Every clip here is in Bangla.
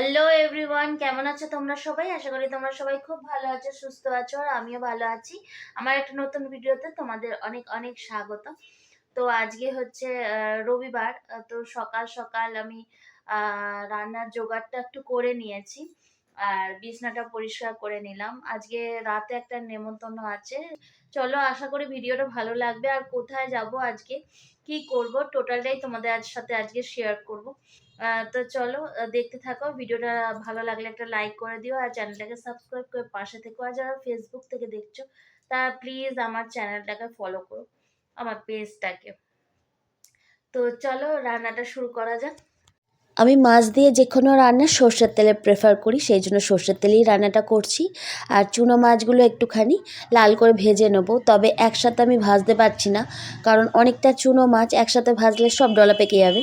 হ্যালো এভরিওয়ান কেমন আছো তোমরা সবাই? আশা করি তোমরা সবাই খুব ভালো আছো, সুস্থ আছো, আর আমিও ভালো আছি। আমার একটা নতুন ভিডিওতে তোমাদের অনেক অনেক স্বাগত। তো আজকে হচ্ছে রবিবার, তো সকাল সকাল আমি রান্নার জোগাড়টা একটু করে নিয়েছি। আর বিছনাটা পরিষ্কার করে নিলাম। আজকে রাতে একটা নেমন্তন্ন আছে। চলো, আশা করি ভিডিওটা ভালো লাগবে। আর কোথায় যাব আজকে? কি করব? টোটালটাই তোমাদের আজ সাথে আজকে শেয়ার করব। তো চলো দেখতে থাকো। ভিডিওটা ভালো লাগলে একটা লাইক করে দিও। আর চ্যানেলটাকে সাবস্ক্রাইব করে পাশে থেকো। আর যারা ফেসবুক থেকে দেখছ, তারা প্লিজ আমার চ্যানেলটাকে ফলো করো, আমার পেজটাকে তো চলো, রান্নাটা শুরু করা যাক। আমি মাছ দিয়ে যে কোনো রান্না সর্ষের তেলে প্রেফার করি, সেই জন্য সর্ষের তেলেই রান্নাটা করছি। আর চুনো মাছগুলো একটুখানি লাল করে ভেজে নেব। তবে একসাথে আমি ভাজতে পারছি না, কারণ অনেকটা চুনো মাছ একসাথে ভাজলে সব ডলা পেকে যাবে।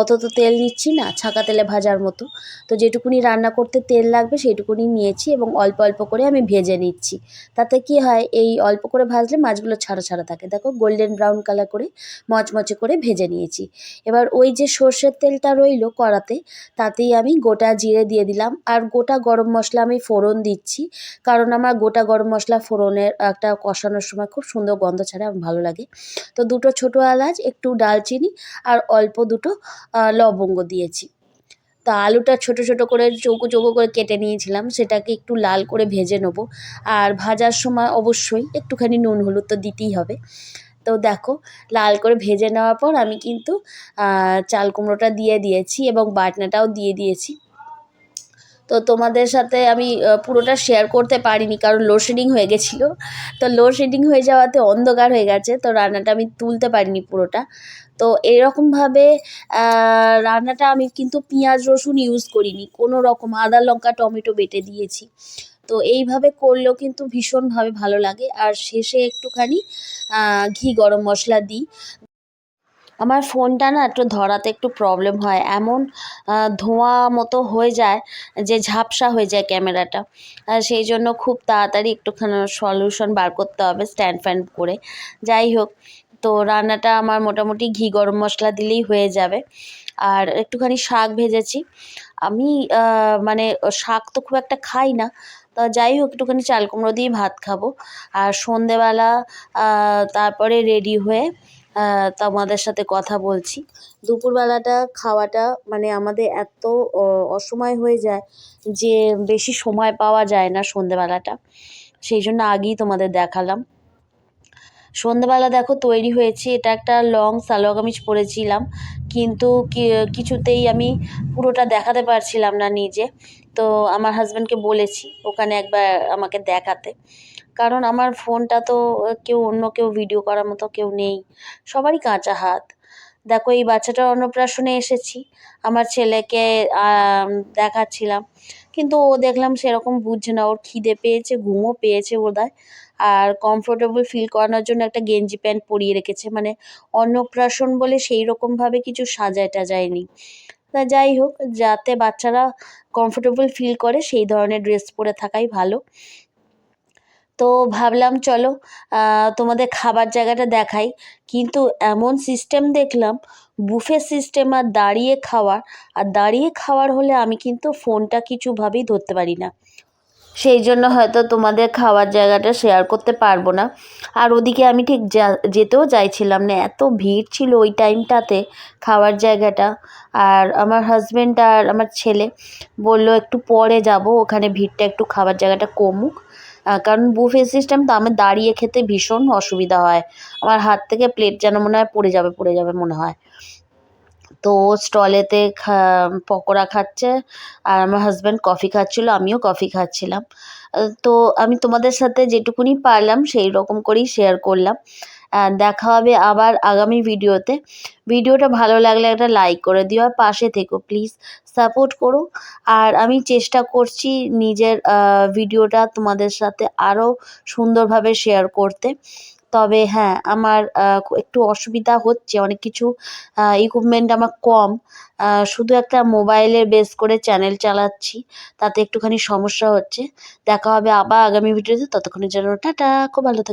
অত তো তেল নিচ্ছি না, ছাকা তেলে ভাজার মতো। তো যেটুকুনি রান্না করতে তেল লাগবে সেইটুকুনি নিয়েছি এবং অল্প অল্প করে আমি ভেজে নিচ্ছি। তাতে কি হয়, এই অল্প করে ভাজলে মাছগুলো ছাড়া ছাড়া থাকে। দেখো গোল্ডেন ব্রাউন কালার করে মচমচে করে ভেজে নিয়েছি। এবার ওই যে সর্ষের তেলটা রইল কড়াতে, তাতেই আমি গোটা জিরে দিয়ে দিলাম। আর গোটা গরম মশলা আমি ফোড়ন দিচ্ছি, কারণ আমার গোটা গরম মশলা ফোড়নের একটা কষানোর সময় খুব সুন্দর গন্ধ ছাড়ে, আমার ভালো লাগে। তো দুটো ছোটো এলাচ, একটু ডালচিনি, আর অল্প দুটো লবঙ্গ দিয়েছি। তা আলুটা ছোট ছোট করে চৌকো চৌকো করে কেটে নিয়েছিলাম, সেটাকে একটু লাল করে ভেজে নেব। আর ভাজার সময় অবশ্যই একটুখানি নুন হলুদ তো দিতেই হবে। তো দেখো, লাল করে ভেজে নেওয়ার পর আমি কিন্তু চাল কুমড়োটা দিয়ে দিয়েছি এবং বাটনাটাও দিয়ে দিয়েছি। তো তোমাদের সাথে আমি পুরোটা শেয়ার করতে পারিনি কারণ লোডশেডিং হয়ে গেছিল। তো লোডশেডিং হয়ে যাওয়াতে অন্ধকার হয়ে গেছে, তো রান্নাটা আমি তুলতে পারিনি পুরোটা। তো এরকমভাবে রান্নাটা আমি কিন্তু পেঁয়াজ, রসুন ইউজ করিনি, কোনো রকম আদা, লঙ্কা, টমেটো বেটে দিয়েছি। তো এইভাবে করলেও কিন্তু ভীষণভাবে ভালো লাগে। আর শেষে একটুখানি ঘি গরম মশলা দিই। আমার ফোনটা না একটু ধরাতে একটু প্রবলেম হয়। এমন ধোঁয়া মতো হয়ে যায় যে ঝাপসা হয়ে যায় ক্যামেরাটা। সেই জন্য খুব তাড়াতাড়ি একটুখানি সলিউশন বার করতে হবে স্ট্যান্ড ফ্যান করে। যাই হোক, তো রান্নাটা আমার মোটামুটি ঘি গরম মশলা দিলেই হয়ে যাবে। আর একটুখানি শাক ভেজেছি। আমি মানে শাক তো খুব একটা খাই না। তা যাই হোক, একটুখানি চাল কুমড়ো দিয়ে ভাত খাব। আর সন্ধেবেলা তারপরে রেডি হয়ে তোমাদের সাথে কথা বলছি। দুপুরবেলাটা খাওয়াটা মানে আমাদের এত অসময় হয়ে যায় যে বেশি সময় পাওয়া যায় না সন্ধেবেলাটা। সেই জন্য আগেই তোমাদের দেখালাম। সন্ধেবেলা দেখো তৈরি হয়েছি, এটা একটা লং সালোয়ার কামিজ পরেছিলাম। কিন্তু কিছুতেই আমি পুরোটা দেখাতে পারছিলাম না নিজে। তো আমার হাজব্যান্ডকে বলেছি, ওখানে একবার আমাকে দেখাতে। কারণ আমার ফোনটা তো কেউ অন্য কেউ ভিডিও করার মতো কেউ নেই, সবারই কাঁচা হাত। দেখো, এই বাচ্চাটার অন্নপ্রাশনে এসেছি, আমার ছেলেকে দেখাচ্ছিলাম, কিন্তু ও দেখলাম সেরকম বুঝছে না, ওর খিদে পেয়েছে, ঘুমও পেয়েছে বোধহয়, আর কমফোর্টেবল ফিল করানোর জন্য একটা গেঞ্জি প্যান্ট পরিয়ে রেখেছে। মানে অন্নপ্রাশন বলে সেই রকমভাবে কিছু সাজায় টাজায়নি তা যাই হোক, যাতে বাচ্চারা কমফোর্টেবল ফিল করে, সেই ধরনের ড্রেস পরে থাকাই ভালো। তো ভাবলাম, চলো তোমাদের খাবার জায়গাটা দেখাই। কিন্তু এমন সিস্টেম দেখলাম বুফে সিস্টেম আর দাঁড়িয়ে খাওয়ার, আর দাঁড়িয়ে খাওয়ার হলে আমি কিন্তু ফোনটা কিছুভাবেই ধরতে পারি না। সেই জন্য হয়তো তোমাদের খাওয়ার জায়গাটা শেয়ার করতে পারব না। আর ওদিকে আমি ঠিক যেতেও চাইছিলাম না, এত ভিড় ছিল ওই টাইমটাতে খাওয়ার জায়গাটা। আর আমার হাজব্যান্ড আর আমার ছেলে বলল, একটু পরে যাব, ওখানে ভিড়টা একটু খাবার জায়গাটা কমুক। কারণ বুফে সিস্টেম তো আমার দাঁড়িয়ে খেতে ভীষণ অসুবিধা হয়। আমার হাত থেকে প্লেট যেন মনে হয় পড়ে যাবে পড়ে যাবে মনে হয়। তো ও স্টলেতে খা, পকোড়া খাচ্ছে আর আমার হাজব্যান্ড কফি খাচ্ছিলো, আমিও কফি খাচ্ছিলাম। তো আমি তোমাদের সাথে যেটুকুনি পারলাম সেই রকম করেই শেয়ার করলাম। দেখা হবে আবার আগামী ভিডিওতে ভিডিওটা ভালো লাগলে একটা লাইক করে দিও আর পাশে থেকো প্লিজ সাপোর্ট করো। আর আমি চেষ্টা করছি নিজের ভিডিওটা তোমাদের সাথে আরও সুন্দরভাবে শেয়ার করতে। তবে হ্যাঁ আমার একটু অসুবিধা হচ্ছে, অনেক কিছু ইকুইপমেন্ট আমার কম। শুধু একটা মোবাইলের বেস করে চ্যানেল চালাচ্ছি, তাতে একটুখানি সমস্যা হচ্ছে। দেখা হবে আবার আগামী ভিডিওতে ততক্ষণের জন্য টাটা, খুব ভালো থেকো